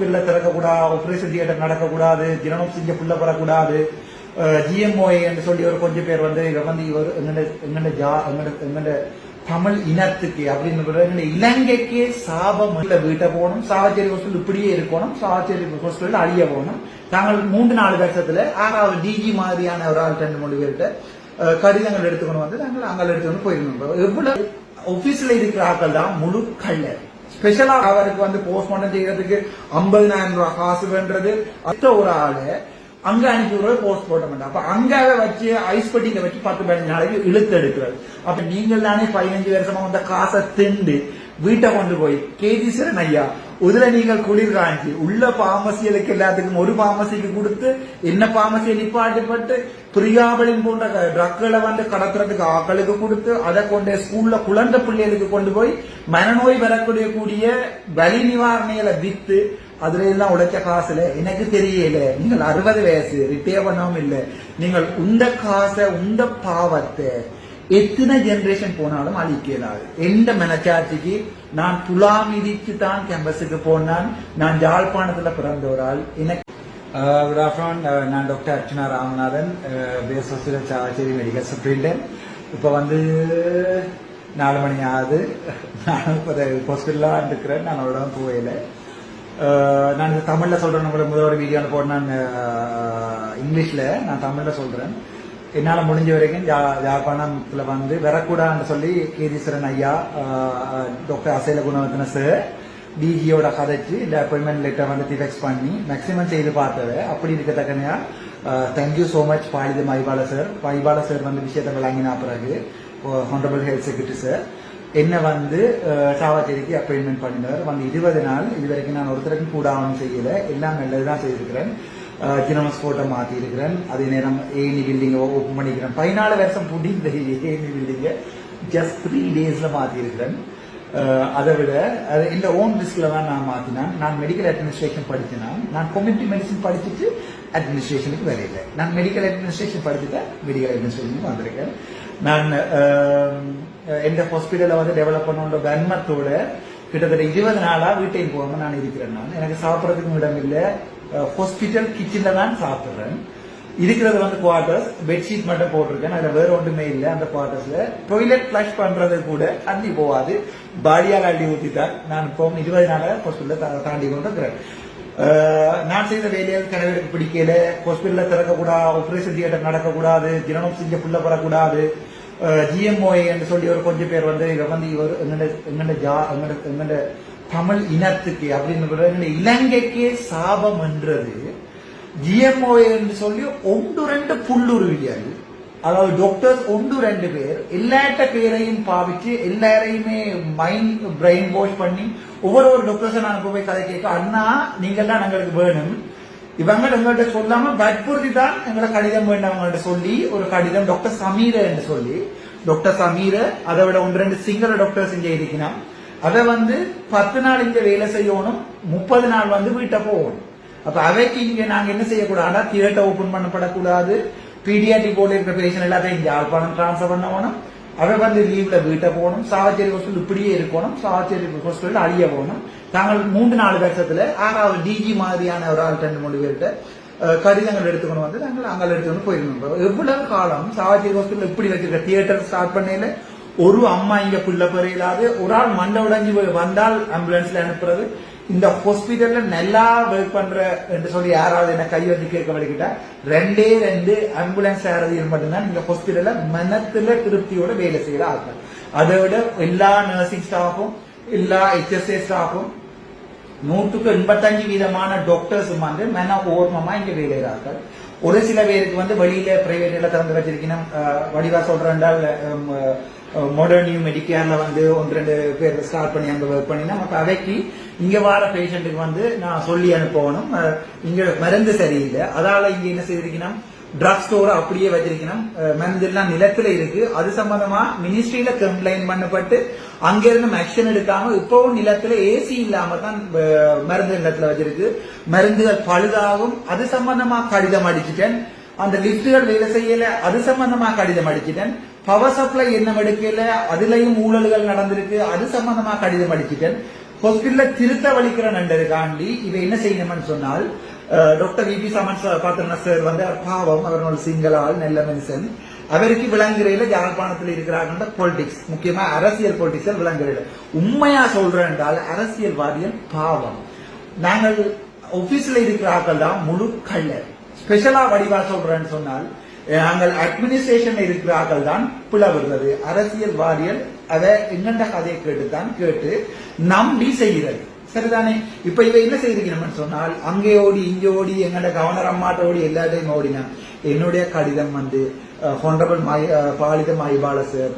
ஹாஸ்பிட்டல்ல திறக்கக்கூடாது operation theatre நடக்கக்கூடாது ஜனனம் செஞ்ச புள்ள வரக்கூடாது ஜிஎம்ஓஏ என்று சொல்லி ஒரு கொஞ்சம் பேர் வந்து இவர் வந்து இவர் எங்கட எங்கட ஜா எங்கட எங்கட தமிழ் இனத்துக்கு அப்படின்னு சொல்ற இலங்கைக்கே சாபம் வீட்டை போகணும் சாவச்சேரி ஹாஸ்பிட்டல் இப்படியே இருக்கணும் சாவச்சேரி ஹாஸ்பிட்டல் அழிய போகணும். தாங்கள் மூன்று நாலு வருஷத்துல ஆறாவது டிஜி மாதிரியான ஒரு ஆள் ரெண்டு மூணு பேர்கிட்ட கடிதங்கள் எடுத்துக்கணும் வந்து நாங்கள் அங்கே எடுத்துக்கணும் போயிருந்தோம். எவ்வளவு ஆபீஸ்ல இருக்கிற ஆட்கள் தான் முழு கள்ளர். ஸ்பெஷலா அவருக்கு வந்து போஸ்ட்மார்ட்டம் செய்யறதுக்கு ஐம்பதினாயிரம் ரூபாய் காசு வேண்டது. அடுத்த ஒரு ஆளு அங்க அனுப்பி விடுறது போஸ்ட்மார்ட்டம் பண்ண அப்ப அங்க வச்சு ஐஸ் பட்டியில வச்சு பத்து பதினஞ்சு நாளைக்கு இழுத்து எடுக்கிறது. அப்ப நீங்கள் தானே பதினஞ்சு வருஷமா வந்த காசை திண்டு வீட்டை கொண்டு போய் கேஜீஸ்வரன் ஐயா இதுல நீங்கள் குளிர் காஞ்சி உள்ள பாமசிகளுக்கு எல்லாத்துக்கும் ஒரு பாமசிக்கு கொடுத்து என்ன பாமசியை நிப்பாட்டிப்பட்டு பிரியாபலின் போன்ற ட்ரக்களை வந்து கடத்துறதுக்கு ஆக்களுக்கு கொடுத்து அதை கொண்டு ஸ்கூல்ல குழந்தை பிள்ளைகளுக்கு கொண்டு போய் மனநோய் வரக்கூடிய கூடிய வலி நிவாரணையில வித்து அதுல எல்லாம் உழைச்ச காசுல எனக்கு தெரியல. நீங்கள் அறுபது வயசு ரிப்பேர் பண்ணவும் இல்லை. நீங்கள் உந்த காசை உந்த பாவத்தை எத்தனை ஜென்ரேஷன் போனாலும் அழிக்க எந்த மனச்சாட்சிக்கு நான் துலா மிதித்து தான் கேம்பஸுக்கு போனான் நான் யாழ்ப்பாணத்துல பிறந்த ஒரு ஆள் எனக்கு uh, குட் ஆஃப்டர்நூன் uh, நான் doctor Archana Ramanathan. Uh, base hospital Chavakachcheri medical superintendent இப்போ வந்து நாலு மணி ஆகுது. நான் இப்போ ஹாஸ்பிட்டலாக இருக்கிறேன். நான் அவரோட போகல. நான் இந்த தமிழில் சொல்றேன். உங்களுக்கு முதல் ஒரு வீடியோவில் போட நான் இங்கிலீஷில் நான் தமிழில் சொல்கிறேன் என்னால முடிஞ்ச வரைக்கும் ஜா- யாழ்ப்பாணத்துல வந்து வரக்கூடாதுன்னு சொல்லி கீதீஸ்வரன் ஐயா டாக்டர் அசைல குணவர்த்தன சார் டிஜியோட கதைச்சு இந்த அப்பாயின்மெண்ட் லெட்டர் வந்து டிஃபெக்ஸ் பண்ணி மேக்ஸிமம் செய்து பார்த்தது. அப்படி இருக்கத்தக்கனையா thank you so much Palitha Maipala sir Maipala sir வந்து விஷயத்தை விளங்கினா பிறகு ஹானரபிள் ஹெல்த் செக்ரட்டரி சார் என்ன வந்து சாவாச்சேரிக்கு அப்பாயின்மெண்ட் பண்ணினார். வந்து இருபது நாள் இது வரைக்கும் நான் ஒருத்தருக்கும் கூட ஆகணும் செய்யல. எல்லாம் நல்லதுதான் செய்திருக்கிறேன். ஜினமஸ் போட்டோ மாத்தி இருக்கிறேன். அதே நேரம் ஏனி பில்டிங்கை ஓப்பன் பண்ணிக்கிறேன். பதினாலு வருஷம் பூட்டி இந்த ஏனி பில்டிங்கை ஜஸ்ட் த்ரீ டேஸ்ல மாத்தி இருக்கிறேன். அதை விட அது இந்த ஓன் ரிஸ்க்ல தான் நான் மாத்தினேன். நான் மெடிக்கல் அட்மினிஸ்ட்ரேஷன் படிச்சேனா நான் கம்யூனிட்டி மெடிசன் படிச்சுட்டு அட்மினிஸ்ட்ரேஷனுக்கு வரையில நான் மெடிக்கல் அட்மினிஸ்ட்ரேஷன் படிச்சுட்டேன் மெடிக்கல் அட்மினிஸ்ட்ரேஷனுக்கு வந்திருக்கேன். நான் எந்த ஹாஸ்பிட்டலை வந்து டெவலப் பண்ணோன்ற வன்மத்தோட கிட்டத்தட்ட இருபது நாளா வீட்டையும் போகாம நான் இருக்கிறேன் நான். எனக்கு சாப்பிட்றதுக்கும் இடம் இல்லை. ஹாஸ்பிட்டல் கிச்சன்ல தான் சாப்பிடுறேன். இருக்கிறது வந்து குவார்டர்ஸ் பெட்ஷீட் மட்டும் போட்டிருக்கேன். அதுல வேற ஒன்றுமே இல்லை அந்த குவார்டர்ஸ்ல டொய்லெட் ஃபிளஷ் பண்றது கூட தண்ணி போகாது. பாடியால் அள்ளி ஊத்திட்டார் நான் இப்போ இருபது நாளாக ஹாஸ்பிட்டல தாண்டி கொண்டிருக்கிறேன். நான் செய்த வேலையால் கடவுளுக்கு பிடிக்கல. ஹாஸ்பிட்டல்ல திறக்கக்கூடாது ஆபரேஷன் தியேட்டர் நடக்கக்கூடாது. ஜனனம் செஞ்ச புள்ள படக்கூடாது. ஜிஎம்ஓஏ என்று சொல்லி ஒரு கொஞ்சம் பேர் வந்து இவர் வந்து இவர் எங்கட எங்கட ஜா எங்கட எங்கட தமிழ் இனத்துக்கு அப்படின்னு சொல்ற இலங்கைக்கே சாபம் என்றது. ஜிஎம்ஓ என்று சொல்லி ஒன்று ரெண்டு புல்லுருவியல் அதாவது டாக்டர்ஸ் ஒன்று ரெண்டு பேர். எல்லாட்ட பேரையும் பாவிச்சு எல்லாரையுமே மைண்ட் பிரெயின் வாஷ் பண்ணி ஒவ்வொரு ஒரு டாக்டர்ஸை நாங்கள் போய் கதை கேட்க அண்ணா நீங்கெல்லாம் எங்களுக்கு வேணும். இவங்க எங்கள்கிட்ட சொல்லாம வற்புறுத்தி தான் எங்களை கடிதம் வேண்டவங்கள்ட்ட சொல்லி ஒரு கடிதம் டாக்டர் சமீர என்று சொல்லி டாக்டர் சமீர அதை விட ஒன்று ரெண்டு சிங்கள டாக்டர்ஸ் இங்கே இருக்கணும் அதை வந்து பத்து நாள் இங்க வேலை செய்யணும் முப்பது நாள் வந்து வீட்டை போகணும். அப்ப அவைக்கு இங்க நாங்க என்ன செய்யக்கூடாதுன்னா தியேட்டர் ஓபன் பண்ணப்படக்கூடாது. பீடியாட்டிக் போர்டில் இருக்கிற பேஷன் எல்லாத்தையும் இங்க யாழ்ப்பாணம் டிரான்ஸ்ஃபர் பண்ணணும். அவை வந்து லீவ்ல வீட்டை போகணும் சாவச்சேரி ஹாஸ்பிட்டல் இப்படியே இருக்கணும் சாவச்சேரி ஹாஸ்பிட்டல் அழிய போகணும். தாங்கள் மூன்று நாலு வருஷத்துல ஆறாவது டிஜி மாதிரியான ஒரு ஆள் ரெண்டு மூணு பேர்கிட்ட கடிதங்கள் எடுத்துக்கணும் வந்து நாங்கள் அங்கே எடுத்துக்கணும் போயிருந்தோம். எவ்வளவு காலம் சாவச்சேரி ஹாஸ்பிட்டல் இப்படி வச்சிருக்க தியேட்டர் ஸ்டார்ட் பண்ணையில? ஒரு அம்மா இங்க புள்ள பெறையிலாது ஒரு ஆள் மண்டை உடைஞ்சு போய் வந்தால் ஆம்புலன்ஸ்ல அனுப்புறது. இந்த ஹாஸ்பிட்டல்ல நல்லா ஒர்க் பண்ற என்று சொல்லி யாராவது என்ன கை வந்து கேட்க வலிக்கிட்டா ரெண்டே ரெண்டு ஆம்புலன்ஸ் யாராவது மட்டும்தான் இந்த ஹாஸ்பிட்டல்ல மனத்துல திருப்தியோட வேலை செய்யற ஆட்கள் அதை விட எல்லா நர்சிங் ஸ்டாஃபும் எல்லா ஹெச்எஸ்ஏ ஸ்டாஃபும் நூற்றுக்கு எண்பத்தஞ்சு வீதமான டாக்டர்ஸும் வந்து மன ஓர்மமா இங்க வேலைகிறார்கள் ஒரு சில பேருக்கு வந்து வெளியில பிரைவேட்ல திறந்து வச்சிருக்கணும். வடிவா சொல்றேன்டால் மாடர்ன் நியூ மெடிக்கேர்ல வந்து ஒன்று ரெண்டு பேர் ஸ்டார்ட் பண்ணி அங்கே ஒர்க் பண்ணினா மற்ற அவைக்கு இங்கே வர பேஷண்ட்டுக்கு வந்து நான் சொல்லி அனுப்பணும். இங்கே மருந்து சரியில்லை. அதால இங்கே என்ன செய்திருக்கணும்? ட்ரக் ஸ்டோர் அப்படியே வச்சிருக்கணும். மருந்து எல்லாம் நிலத்துல இருக்கு. அது சம்பந்தமா மினிஸ்ட்ரியில கம்ப்ளைண்ட் பண்ணப்பட்டு அங்கிருந்து ஆக்ஷன் எடுக்காம இப்பவும் நிலத்துல ஏசி இல்லாம தான் மருந்து நிலத்துல வச்சிருக்கு. மருந்துகள் பழுதாகும். அது சம்பந்தமா கடிதம் அடிச்சுட்டேன். அந்த லிப்டுகள் வேலை செய்யல. அது சம்பந்தமா கடிதம் அடிச்சிட்டேன். பவர் சப்ளை என்ன எடுக்கல. அதுலயும் ஊழல்கள் நடந்திருக்கு. அது சம்பந்தமா கடிதம் அடிச்சிட்டேன். ஹாஸ்பிட்டல திருத்த வலிக்கிறேன்ன்றதுக்காண்டி இவ என்ன செய்யணும்னு சொன்னால் doctor V P Saman sir sir வந்து பாவம் அவர் ஒரு சிங்கள ஆள் நல்ல மனுஷன். அவருக்கு விளங்குறையில யாழ்ப்பாணத்தில் இருக்கிறாங்க பொலிட்டிக்ஸ் முக்கியமா அரசியல் பொலிட்டிக்ஸ் விளங்குறையில. உண்மையா சொல்றேன் என்றால் அரசியல்வாதிகள் பாவம். நாங்கள் ஆபீஸ்ல இருக்கிற ஆக்கள் தான் முழு கள்ளர். ஸ்பெஷலா வடிவா சொல்றேன்னு சொன்னால் அஹ், நாங்கள் அட்மினிஸ்ட்ரேஷன் இருக்கிறார்கள் தான் பிளவுறது அரசியல்வாதிகள் அதை எங்கண்ட கதையை கேட்டுத்தான் கேட்டு நம்பி செய்கிறது. சரிதானே? இப்ப இவ என்ன செய்திருக்கணும்னு சொன்னால் அங்கே ஓடி இங்கே ஓடி எங்கட கவர்னர் அம்மாட்ட ஓடி எல்லாத்தையும் ஓடினா என்னுடைய கடிதம் வந்து honourable my Palitha Maipala sir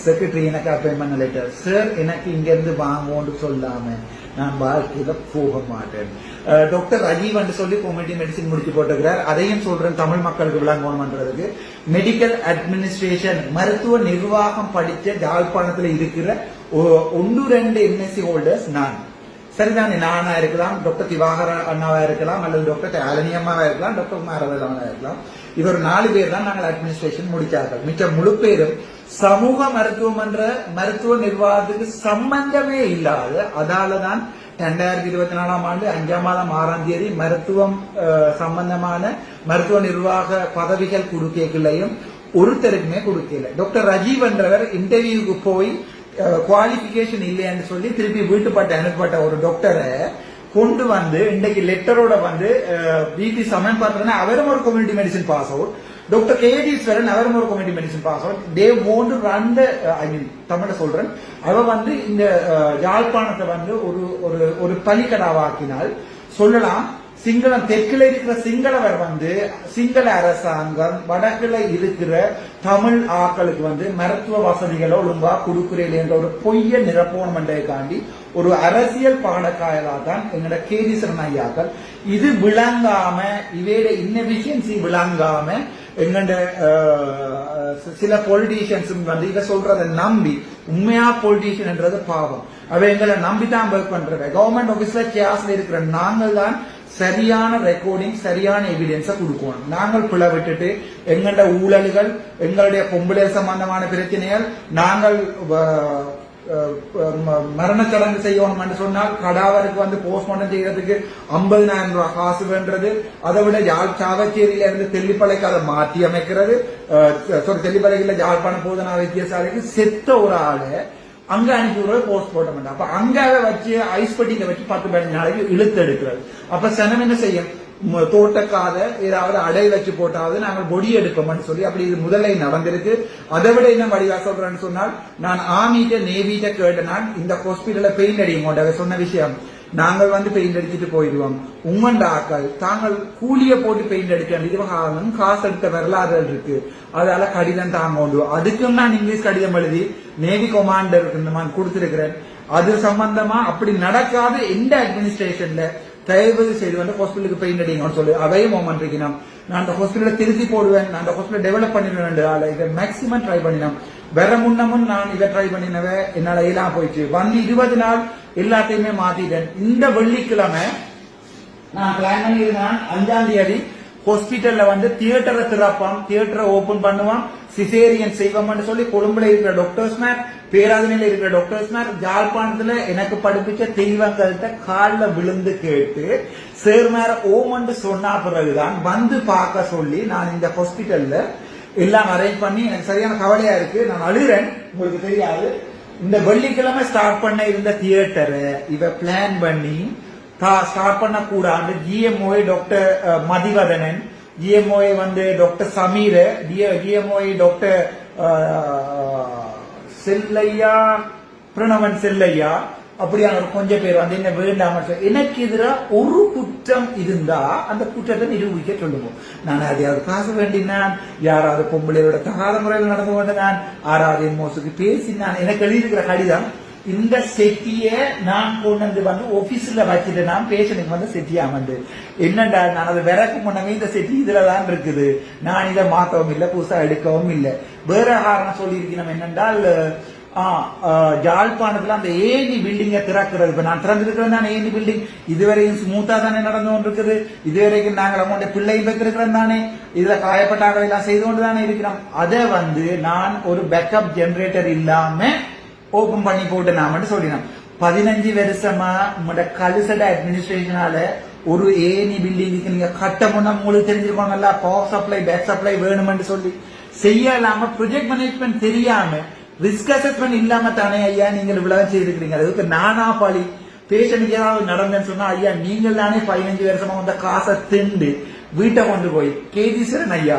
secretary எனக்கு அப்பாயின்மெண்ட் லெட்டர் சார் எனக்கு இங்க இருந்து வாங்குவோன்னு சொல்லாம நான் வாழ்க்கையில போக மாட்டேன். டாக்டர் ராஜீவ் என்று சொல்லி கோமெடி மெடிசின் முடிச்சு போட்டுக்கிறார் அதையும் சொல்றேன் தமிழ் மக்களுக்கு விளங்கணும்ன்றதுக்கு மெடிக்கல் அட்மினிஸ்ட்ரேஷன் மருத்துவ நிர்வாகம் படித்த யாழ்ப்பாணத்துல இருக்கிற ஒ- ஒன்று ரெண்டு எம்எஸ்சி ஹோல்டர்ஸ் நான். சரிதானே நானா இருக்கலாம் டாக்டர் திவாகர அண்ணாவா இருக்கலாம் அல்லது டாக்டர் ஆலனி அம்மாவா இருக்கலாம் டாக்டர் குமாரவேலவனா இருக்கலாம். இவர் நாலு பேர் தான் நாங்கள் அட்மினிஸ்ட்ரேஷன் முடிச்சார்கள். மிச்ச முழு பேரும் சமூக மருத்துவம் என்ற மருத்துவ நிர்வாகத்துக்கு சம்பந்தமே இல்லாத அதால தான் ரெண்டாயிரத்தி இருபத்தி நாலாம் ஆண்டு அஞ்சாம் மாதம் ஆறாம் தேதி மருத்துவம் சம்பந்தமான மருத்துவ நிர்வாக பதவிகள் கொடுக்கலையும் ஒருத்தருக்குமே கொடுக்கல. டாக்டர் ரஜீவ் என்றவர் இன்டர்வியூக்கு போய் குவாலிபிகேஷன் இல்லைன்னு சொல்லி திருப்பி வீட்டுப்பட்ட அனுப்பப்பட்ட ஒரு டாக்டரை கொண்டு வந்து இன்னைக்கு லெட்டரோட வந்து பிபி சமன் பண்றதுன்னா அவரும் ஒரு community medicine pass out doctor Ketheeswaran அவர் ஒரு community medicine pass they won't run I mean தமிழ சொல்றேன். அவ வந்து இந்த uh, யாழ்ப்பாணத்தை வந்து ஒரு ஒரு ஒரு பலிக்கடாவாக்கினால் சொல்லலாம். சிங்களம் தெற்குல இருக்கிற சிங்களவர் வந்து சிங்கள அரசாங்கம் வடக்குல இருக்கிற தமிழ் ஆக்களுக்கு வந்து மருத்துவ வசதிகளை ஒழுங்கா கொடுக்கிறேன் என்ற ஒரு பொய்ய நிரப்போணம் காண்டி ஒரு அரசியல் பாடக்காயலா தான் எங்களோட கேதீஸ்வரன் ஐயாக்கள். இது விளங்காம இவையோட இன்னபிஷியன்சி விளங்காம எங்கண்ட சில பொலிட்டீஷியன்ஸ் வந்து இதை சொல்றதை நம்பி உண்மையா பொலிட்டீஷியன்ன்றது பாவம். அவ எங்களை நம்பி தான் ஒர்க் பண்றவ. கவர்மெண்ட் ஆபீஸ்ல சேர்ஸ்ல இருக்கிற நாங்கள் தான் சரியான ரெக்கார்டிங் சரியான எவிடன்ஸை கொடுக்கணும். நாங்கள் பிழை விட்டுட்டு எங்களோட ஊழல்கள் எங்களுடைய பொம்பளை சம்பந்தமான பிரச்சனைகள் நாங்கள் மரணச்சடங்கு சடங்கு செய்யணும் சொன்னால் கடாவருக்கு வந்து போஸ்ட்மார்ட்டம் செய்யறதுக்கு ஐம்பதினாயிரம் ரூபாய் காசு வேண்டது அதை விட யாழ் சாவச்சேரியில இருந்து தெல்லிப்பளைக்கு அதை மாற்றி அமைக்கிறது சாரி தெல்லிப்பளைக்குல யாழ்ப்பாணம் போதனா வைத்தியசாலைக்கு செத்த ஒரு ஆளு அங்க அனுப்பி விடுறது போஸ்ட் போட மாட்டோம் அப்ப அங்க வச்சு ஐஸ் பட்டியில வச்சு பத்து பதினஞ்சு நாளைக்கு இழுத்து எடுக்கிறது அப்ப சனம் என்ன செய்யும் ம- தோட்டக்காத ஏதாவது அடை வச்சு போட்டாவது நாங்கள் பொடி எடுப்போம்னு சொல்லி அப்படி இது முதலை நடந்திருக்கு. அதை விட என்ன வடிவா சொல்றேன்னு சொன்னால் நான் ஆமிட்ட நேவிட்ட நான் இந்த ஹாஸ்பிட்டல பெயிண்ட் அடிங்க சொன்ன விஷயம் நாங்கள் வந்து பெயிண்ட் அடிச்சுட்டு போயிடுவோம். உங்கண்ட ஆக்கள் தாங்கள் கூலிய போட்டு பெயிண்ட் அடிக்க நிர்வாகம் காசு எடுத்த வரலாறு இருக்கு. அதால கடிதம் தாங்க உண்டு. அதுக்கும் நான் இங்கிலீஷ் கடிதம் எழுதி நேவி கொமாண்டருக்கு நான் கொடுத்திருக்கிறேன். அது சம்பந்தமா அப்படி நடக்காத எந்த அட்மினிஸ்ட்ரேஷன்ல தயவு செய்து வந்து ஹாஸ்பிட்டலுக்கு பெயிண்ட் அடிங்கன்னு சொல்லி அதையும் மோமெண்ட் இருக்கணும் நான் அந்த ஹாஸ்பிட்டலை திருத்தி போடுவேன். நான் அந்த ஹாஸ்பிட்டல் டெவலப் பண்ணிடுவேன் ஆளை இதை மேக்சிமம் ட்ரை பண்ணினோம் வேற முன்னமும் நான் இதை ட்ரை பண்ணினவ என்னால எல்லாம் போயிடுச்சு. வந்து இருபது நாள் எல்லாத்தையுமே மாத்திட்டேன். இந்த வெள்ளிக்கிழமை நான் பிளான் பண்ணியிருந்தேன். அஞ்சாம் தேதி ஹாஸ்பிட்டல்ல வந்து தியேட்டரை திறப்பான் தியேட்டரை ஓபன் பண்ணுவான் சிசேரியன் செய்வோம்னு சொல்லி கொழும்புல இருக்கிற டாக்டர்ஸ் மேர் பேராதனையில இருக்கிற டாக்டர்ஸ் மேர் ஜாழ்ப்பாணத்துல எனக்கு படிப்பிச்ச தெய்வங்கள்ட்ட காலில் விழுந்து கேட்டு சேர் மேர ஓமன்னு சொன்னா பிறகுதான் வந்து பார்க்க சொல்லி நான் இந்த ஹாஸ்பிட்டல்ல எல்லாம் அரேஞ்ச் பண்ணி எனக்கு சரியான கவலையா இருக்கு. நான் அழுகிறேன் உங்களுக்கு தெரியாது. இந்த வெள்ளிக்கிழமை ஸ்டார்ட் பண்ண இருந்த தியேட்டரை இவ பிளான் பண்ணி ஸ்டார்ட் பண்ண கூடாது டாக்டர் மதிவதனன். ஜிஎம்ஓஏ வந்து doctor Sameer. GMOA doctor Chelliah? Pranavan Chelliah? அப்படியான ஒரு கொஞ்சம் பேர் வந்து என்ன வேண்டாம எனக்கு எதிராக ஒரு குற்றம் இருந்தா அந்த குற்றத்தை நிரூபிக்க சொல்லுவோம். நான் அதையாவது காசு வேண்டினான். யாராவது பொம்பளையோட தகாத முறையில் நடந்து கொண்டு நான் ஆறாவது மோசுக்கு பேசினான். எனக்கு எழுதியிருக்கிற கடிதம் இந்த செட்டிய நான் கொண்டு வந்து வந்து ஆபீஸ்ல வச்சுட்டு நான் பேஷனுக்கு வந்து செட்டியா வந்து. என்னடா நான் அது விறக்கு முன்னமே இந்த செட்டி இதுல தான் இருக்குது. நான் இதை மாத்தவும் இல்லை புதுசா எடுக்கவும் இல்லை. வேற காரணம் சொல்லியிருக்கணும் என்னென்றால் ஆ, அந்த ஏணி பில்டிங்கை திறக்கிறது. இப்ப நான் திறந்திருக்கிறேன் தானே ஏணி பில்டிங் இதுவரையும் ஸ்மூத்தா தானே நடந்து கொண்டிருக்குது. இதுவரைக்கும் நாங்கள் அவங்களுடைய பிள்ளையும் பெற்றிருக்கிறோம் தானே. இதுல காயப்பட்டாக்களை எல்லாம் செய்து கொண்டு தானே இருக்கிறோம். அதை வந்து நான் ஒரு பேக்கப் ஜெனரேட்டர் இல்லாம ஓபன் பண்ணி போட்டு நான் மட்டும் சொல்லினேன் பதினஞ்சு வருஷமா உங்களோட கலிசட அட்மினிஸ்ட்ரேஷனால ஒரு ஏனி பில்டிங்க்கு நீங்க கட்டமுன்னா உங்களுக்கு தெரிஞ்சிருக்கோங்கல்ல பவர் சப்ளை பேக் சப்ளை வேணும்னு சொல்லி. செய்யலாம ப்ரொஜெக்ட் மேனேஜ்மெண்ட் தெரியாம ரிஸ்க் அசஸ்மெண்ட் இல்லாம தானே ஐயா நீங்கள் இவ்வளவு செய்திருக்கிறீங்க. அதுக்கு நானா பாலி பேஷண்ட் ஏதாவது நடந்தேன்னு சொன்னா ஐயா நீங்கள் தானே பதினஞ்சு வருஷமா வந்த காசை திண்டு வீட்டை கொண்டு போய். கேதீஸ்வரன் ஐயா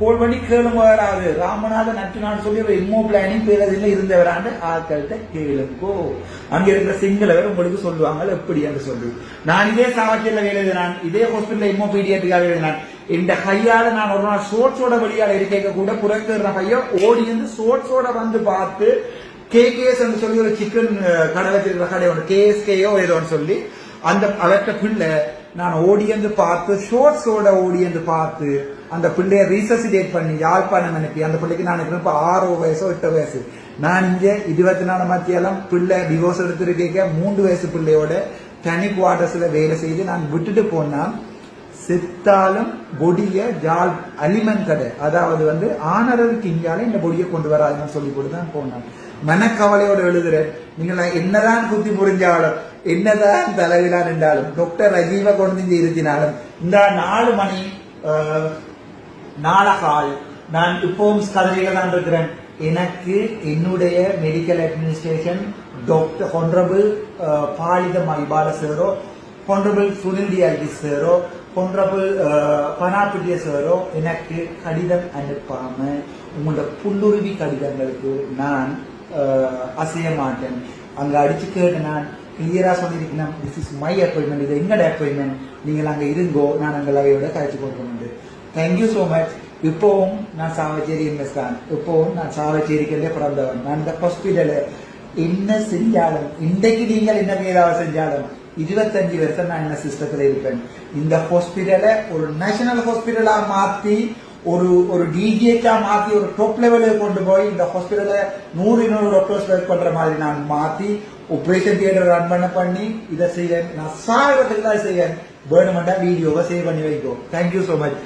கோல் பண்ணி கேளுங்க வராது. ராமநாதன் நான் சொல்லி ஒரு இம்மோ பிளானிங் பேரதில் இருந்தவராண்டு ஆட்கள்கிட்ட கேளுங்கோ அங்க இருக்கிற சிங்களவர் உங்களுக்கு சொல்லுவாங்க. எப்படி? என்று சொல்லி. நான் இதே சாவாக்கியில் வேலை எழுதினான். இதே ஹாஸ்பிட்டல் இம்மோ பீடியாட்டிக்காக எழுதினான். இந்த கையால நான் ஒரு நாள் ஷோட்ஸோட வழியால் இருக்க கூட புறக்கிற கையோ ஓடி வந்து ஷோட்ஸோட வந்து பார்த்து கேகேஎஸ் சொல்லி ஒரு சிக்கன் கடை வச்சிருக்கிற கடை ஒன்று கேஎஸ்கேயோ ஏதோன்னு சொல்லி அந்த அவர்கிட்ட பிள்ளை நான் ஓடியந்து பார்த்து ஷோர்ட்ஸோட ஓடியந்து பார்த்து அந்த பிள்ளைய ரீசசிடேட் பண்ணி யாழ்ப்பாணம் அனுப்பி. அந்த பிள்ளைக்கு நான் இப்ப ஆறு வயசோ எட்டு வயசு. நான் இங்க இருபத்தி நாலு மத்தியாலம் பிள்ளை டிவோர்ஸ் எடுத்திருக்க மூன்று வயசு பிள்ளையோட தனி குவார்டர்ஸ்ல வேலை செய்து நான் விட்டுட்டு போனால் செத்தாலும் பொடிய ஜால் அலிமன் கடை. அதாவது வந்து ஆனரவுக்கு இங்கால இந்த பொடியை கொண்டு வராதுன்னு சொல்லி போட்டு தான் போனான். மனக்கவலையோட எழுதுறேன் நீங்கள் என்னதான் குத்தி புரிஞ்சாலும் என்னதான் தலைவிழா நின்றாலும் டாக்டர் ரஜீவ கொண்டு இருந்தினாலும் இந்த நாலு மணி நாளகால் நான் இப்பவும் கதறிகள் தான் இருக்கிறேன். எனக்கு என்னுடைய medical administration doctor honourable Palitha Malpala சேரோ honourable Sunil DRT சேரோ ஹொன்ரபிள் பனாபிட்டிய சேரோ எனக்கு கடிதம் அனுப்பாம உங்களோட புல்லுருவி கடிதங்களுக்கு நான் uh, அசைய மாட்டேன் அங்க அடிச்சு கேட்டு நான் கிளியரா சொல்லியிருக்கேன். திஸ் இஸ் மை அப்பாயின்மெண்ட் இது எங்களோட அப்பாயின்மெண்ட் நீங்கள் அங்க இருங்கோ. நான் அங்க லவையோட கழிச்சு கொண்டு தேங்க்யூ ஸோ மச் இப்போவும் நான் சாவச்சேரி எம்எஸ் தான் இப்போவும் நான் சாவச்சேரிக்கலே பிறந்தவன் நான் இந்த ஹாஸ்பிட்டலு என்ன செஞ்சாலும் இன்றைக்கு நீங்கள் என்ன ஏதாவது செஞ்சாலும் இருபத்தஞ்சு வருஷம் நான் என்ன சிஸ்டத்தில் இருப்பேன் இந்த ஹாஸ்பிட்டலை ஒரு நேஷனல் ஹாஸ்பிட்டலா மாத்தி ஒரு ஒரு டிஜிஹெச்சா மாத்தி ஒரு டாப் லெவலுக்கு கொண்டு போய் இந்த ஹாஸ்பிட்டலை நூறு நூறு டாக்டர்ஸ் ஒர்க் பண்ற மாதிரி நான் மாத்தி ஆபரேஷன் தியேட்டர் ரன் பண்ண பண்ணி இதை செய்ய நான் சாகத்துக்கு தான் செய்ய வேணுமெண்டா வீடியோவை சேவ் பண்ணி வைக்கும் தேங்க்யூ ஸோ மச்